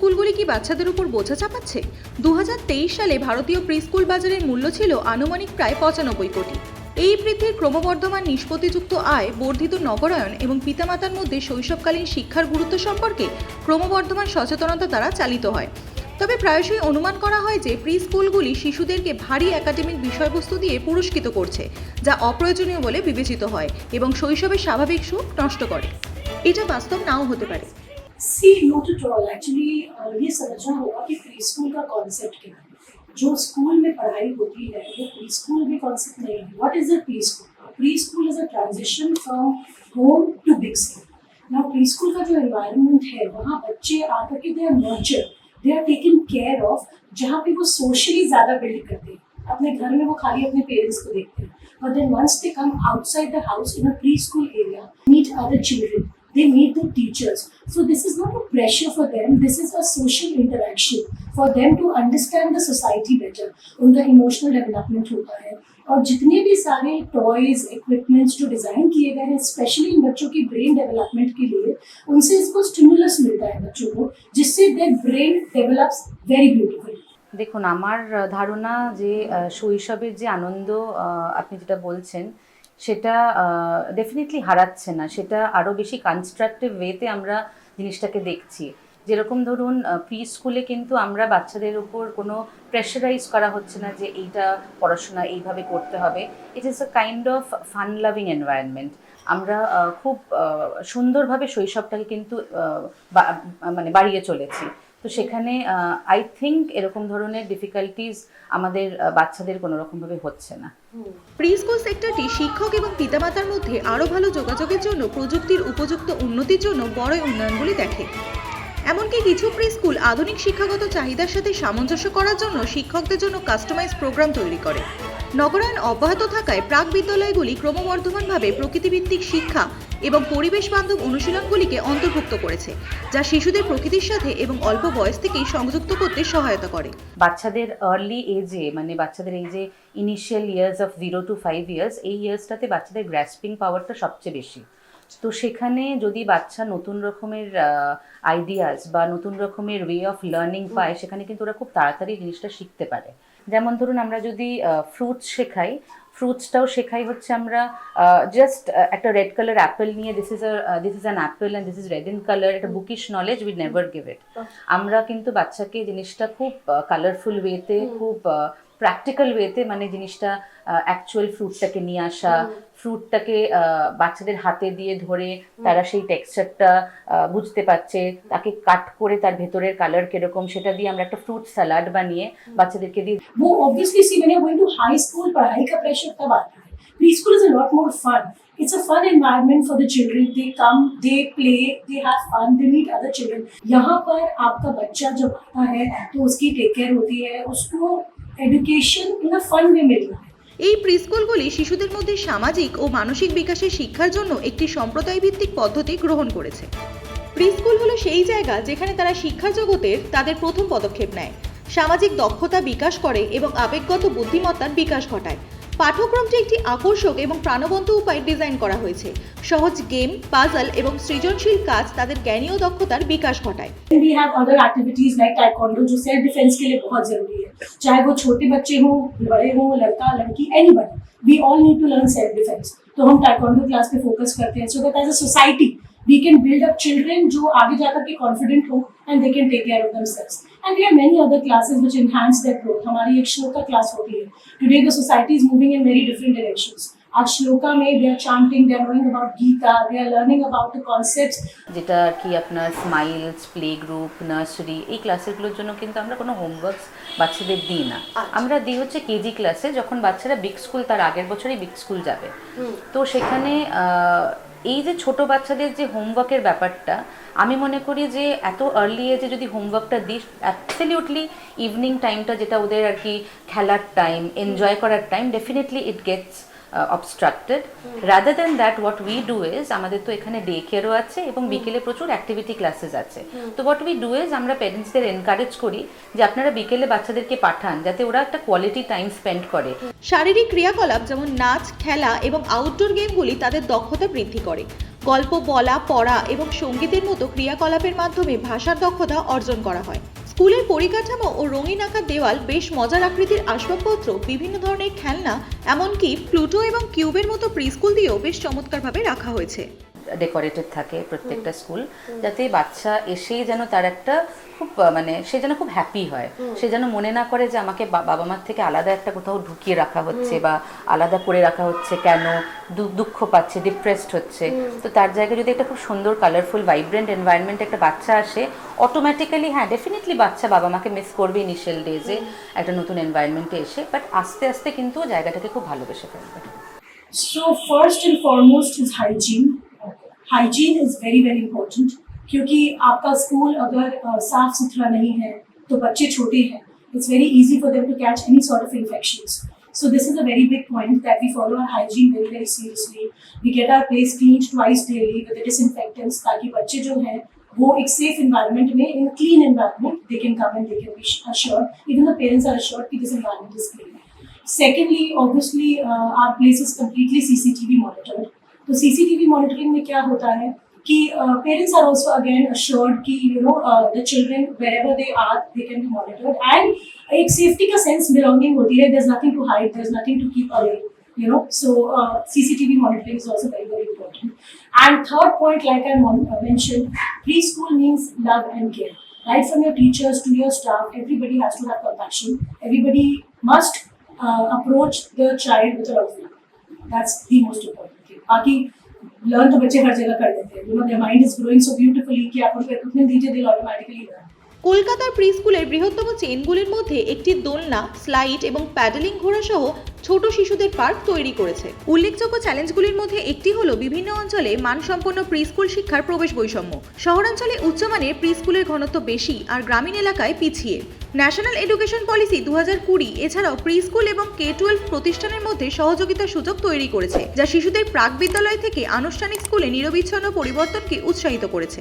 স্কুলগুলি কি বাচ্চাদের উপর বোঝা চাপাচ্ছে? দু হাজার তেইশ সালে ভারতীয় প্রি স্কুল বাজারের মূল্য ছিল আনুমানিক প্রায় পঁচানব্বই কোটি। এই বৃদ্ধির ক্রমবর্ধমান নিষ্পত্তিযুক্ত আয়, বর্ধিত নগরায়ন এবং পিতামাতার মধ্যে শৈশবকালীন শিক্ষার গুরুত্ব সম্পর্কে ক্রমবর্ধমান সচেতনতা দ্বারা চালিত হয়। তবে প্রায়শই অনুমান করা হয় যে প্রি স্কুলগুলি শিশুদেরকে ভারী একাডেমিক বিষয়বস্তু দিয়ে পুরস্কৃত করছে, যা অপ্রয়োজনীয় বলে বিবেচিত হয় এবং শৈশবের স্বাভাবিক সুখ নষ্ট করে। এটা বাস্তব নাও হতে পারে। See not at all actually ये समझना होगा कि प्री स्कूल का कॉन्सेप्ट क्या है। जो स्कूल में पढ़ाई होती है, वो प्री स्कूल में कॉन्सेप्ट नहीं है। What is a pre school pre school is a transition from home to big school now pre school का जो एनवायरनमेंट है, वहाँ बच्चे आकर के they are nurture they are taken care of जहाँ पे वो सोशली ज़्यादा बिल्ड करते हैं। अपने घर में वो खाली अपने पेरेंट्स को देखते हैं। But then once they come outside the house in a pre school area meet other children they meet the teachers. So this is not a pressure for them. This is a social interaction for them to understand the society better. उनका emotional development होता है और जितने भी सारे toys equipments जो design किए गए हैं स्पेशली इन बच्चों की ब्रेन डेवलपमेंट के लिए उनसे इसको स्टिमुलस मिलता है बच्चों को जिससे their brain develops very beautifully দেখুন আমার আহ, ধারণা যে আহ, শৈশবের যে আনন্দ আহ, আপনি যেটা বলছেন সেটা ডেফিনেটলি হারাচ্ছে না। সেটা আরও বেশি কনস্ট্রাকটিভ ওয়েতে আমরা জিনিসটাকে দেখছি। যেরকম ধরুন প্রি স্কুলে কিন্তু আমরা বাচ্চাদের উপর কোনো প্রেশারাইজ করা হচ্ছে না যে এইটা পড়াশোনা এইভাবে করতে হবে। It is a kind of fun loving environment আমরা খুব সুন্দরভাবে শৈশবটাকে কিন্তু মানে বাড়িয়ে চলেছি। তো সেখানে আই থিঙ্ক এরকম ধরনের ডিফিকাল্টিস আমাদের বাচ্চাদের কোনো রকমভাবে হচ্ছে না। প্রি স্কুল সেক্টরটি শিক্ষক এবং পিতামাতার মধ্যে আরও ভালো যোগাযোগের জন্য প্রযুক্তির উপযুক্ত উন্নতির জন্য বড় উন্নয়নগুলি দেখে। এমনকি কিছু প্রি স্কুল আধুনিক শিক্ষাগত চাহিদার সাথে সামঞ্জস্য করার জন্য শিক্ষকদের জন্য কাস্টমাইজ প্রোগ্রাম তৈরি করে। নগরায়ণ অব্যাহত থাকায় প্রাক বিদ্যালয়গুলি ক্রমবর্ধমানভাবে প্রকৃতিভিত্তিক শিক্ষা এবং পরিবেশ বান্ধব অনুশীলনগুলিকে অন্তর্ভুক্ত করেছে, যা শিশুদের প্রকৃতির সাথে এবং অল্প বয়স থেকেই সংযুক্ত করতে সহায়তা করে। বাচ্চাদের আর্লি এজে মানে বাচ্চাদের এই যে initial years of zero to five years এই ইয়ার্সটাতে বাচ্চাদের গ্র্যাসপিং পাওয়ারটা সবচেয়ে বেশি। তো সেখানে যদি বাচ্চা নতুন রকমের আইডিয়াস বা নতুন রকমের ওয়ে অফ লার্নিং পায়, সেখানে কিন্তু ওরা খুব তাড়াতাড়ি জিনিসটা শিখতে পারে। যেমন ধরুন আমরা যদি ফ্রুটস শেখাই ফ্রুটসটাও শেখাই হচ্ছে আমরা জাস্ট একটা রেড কালার অ্যাপেল নিয়ে this is this is an apple and this is red in colour একটা bookish knowledge we never give it আমরা কিন্তু বাচ্চাকে জিনিসটা খুব কালারফুল ওয়েতে খুব প্র্যাকটিক্যাল ওয়েতে মানে জিনিসটা অ্যাকচুয়াল ফ্রুটটাকে নিয়ে আসা ফ্রুটটাকে বাচ্চাদের হাতে দিয়ে ধরে তারা সেই টেক্সচারটা বুঝতে পারছে তাকে কাট করে তার ভেতরের কালার কিরকম সেটা দিয়ে আমরা একটা ফ্রুট স্যালাড বানিয়ে বাচ্চাদেরকে দিয়ে वो obviously see when you going to high school पढ़ाई का प्रेशर तब आता है preschool is a lot more fun it's a fun environment for the children they come they play they have fun they meet other children यहाँ पर आपका बच्चा जब आता है तो उसकी टेक केयर होती है उसको education in a fun way मिल रहा है এই প্রিস্কুলগুলি শিশুদের মধ্যে সামাজিক ও মানসিক বিকাশের শিক্ষার জন্য একটি সম্প্রদায় ভিত্তিক পদ্ধতি গ্রহণ করেছে প্রিস্কুল হলো সেই জায়গা যেখানে তারা শিক্ষা জগতের তাদের প্রথম পদক্ষেপ নেয় সামাজিক দক্ষতা বিকাশ করে এবং আবেগগত বুদ্ধিমত্তার বিকাশ ঘটায় পাঠ্যক্রমটি একটি আকর্ষক এবং প্রাণবন্ত উপায়ে ডিজাইন করা হয়েছে সহজ গেম পাজল এবং সৃজনশীল কাজ তাদের জ্ঞানী ও দক্ষতার বিকাশ ঘটায় we have other activities like taekwondo जो सेल्फ डिफेंस के लिए बहुत जरूरी है चाहे वो छोटे बच्चे हों बड़े हों लड़का लड़की anybody we all need to learn self defence तो हम टाइकोंडो क्लास पे फोकस करते हैं so that as a society we can build up children who aage jaakar ke confident ho and they can take care of themselves and we have many other classes which enhance their growth hamari ek shloka class hoti hai today the society is moving in very different directions R shloka may they are chanting they are knowing about Gita they are learning about the concepts যেটা আর কি আপনার smiles play group nursery এই ক্লাসেগুলোর জন্য কিন্তু আমরা কোনো homeworks বাচ্চাদের দিই না আমরা দিই হচ্ছে কেজি ক্লাসে যখন বাচ্চারা বিগ স্কুল তার আগের বছরই বিগ স্কুল যাবে তো সেখানে এই যে ছোট বাচ্চাদের যে হোমওয়ার্কের ব্যাপারটা, আমি মনে করি যে এত আর্লি এজে যদি হোমওয়ার্কটা দিস অ্যাবসলিউটলি ইভিনিং টাইমটা যেটা ওদের আর কি খেলার টাইম এনজয় করার time definitely it gets obstructed rather than that what we do is আমাদের তো এখানে ডে কেয়ারও আছে এবং বিকেলে প্রচুর অ্যাক্টিভিটি ক্লাসেস আছে। তো হোয়াট উই ডু ইজ আমরা প্যারেন্টসদের এনকারেজ করি যে আপনারা বিকেলে বাচ্চাদেরকে পাঠান যাতে ওরা একটা কোয়ালিটি টাইম স্পেন্ড করে। শারীরিক ক্রিয়াকলাপ যেমন নাচ খেলা এবং আউটডোর গেমগুলি তাদের দক্ষতা বৃদ্ধি করে। গল্প বলা পড়া এবং সঙ্গীতের মতো ক্রিয়াকলাপের মাধ্যমে ভাষার দক্ষতা অর্জন করা হয়। স্কুলের পরিকাঠামো ও রঙিন আঁকা দেওয়াল বেশ মজার আকৃতির আসবাবপত্র, বিভিন্ন ধরনের খেলনা, এমনকি প্লুটো এবং কিউবের মতো প্রিস্কুল দিয়েও বেশ চমৎকারভাবে রাখা হয়েছে। ডেকোরেটেড থাকে প্রত্যেকটা স্কুল যাতে বাচ্চা এসেই যেন তার একটা খুব মানে সে যেন খুব হ্যাপি হয়। সে যেন মনে না করে যে আমাকে বাবা মার থেকে আলাদা একটা কোথাও ঢুকিয়ে রাখা হচ্ছে বা আলাদা করে রাখা হচ্ছে কেন দু- দুঃখ পাচ্ছে ডিপ্রেসড হচ্ছে। তো তার জায়গায় যদি একটা খুব সুন্দর কালারফুল ভাইব্রেন্ট এনভায়রনমেন্ট একটা বাচ্চা আসে অটোমেটিক্যালি হ্যাঁ ডেফিনেটলি বাচ্চা বাবা মাকে মিস করবে ইনিশিয়াল ডেজে একটা নতুন এনভায়রনমেন্টে এসে বাট আস্তে আস্তে কিন্তু জায়গাটাকে খুব ভালোবেসে ফেলবে। So first and foremost is hygiene. Hygiene is very very important क्योंकि आपका स्कूल अगर साफ़ सुथरा नहीं है तो बच्चे छोटे हैं it's very easy for them to catch any sort of infection so this is a very big point that we follow our hygiene very very seriously we get our place clean twice daily with disinfectants ताकि बच्चे जो हैं, वो एक safe environment में in clean environment they can come and they be assure even the parents are assure कि this environment is clean secondly obviously our place is completely C C T V monitored तो CCTV monitoring में क्या होता है कि parents are also again assured कि you know the children wherever they are they can be monitored and एक safety का sense belonging होती है. There is nothing to hide there is nothing to keep away you know so C monitoring is also very very important and third point like I mention pre school means love and care right from your teachers to your staff everybody has to have compassion everybody must approach the child with love that's the most important बाकी learn तो बच्चे हर जगह कर देते हैं। Mind is growing so beautifully कि आप उनको दीजिए दिल ऑटोमेटिकली কলকাতার প্রি স্কুলের বৃহত্তম চেনগুলির মধ্যে একটি দোলনা, স্লাইড এবং প্যাডেলিং ঘোড়া সহ ছোট শিশুদের পার্ক তৈরি করেছে। উল্লেখযোগ্য চ্যালেঞ্জগুলির মধ্যে একটি হলো বিভিন্ন অঞ্চলে মানসম্পন্ন প্রিস্কুল শিক্ষার প্রবেশ বৈষম্য। শহরাঞ্চলে উচ্চমানের প্রিস্কুলের ঘনত্ব বেশি আর গ্রামীণ এলাকায় পিছিয়ে। ন্যাশনাল এডুকেশন পলিসি দু কুড়ি এছাড়াও প্রিস্কুল এবং কে টুয়েলভ প্রতিষ্ঠানের মধ্যে সহযোগিতার সুযোগ তৈরি করেছে, যা শিশুদের প্রাক বিদ্যালয় থেকে আনুষ্ঠানিক স্কুলে নিরবিচ্ছন্ন পরিবর্তনকে উৎসাহিত করেছে।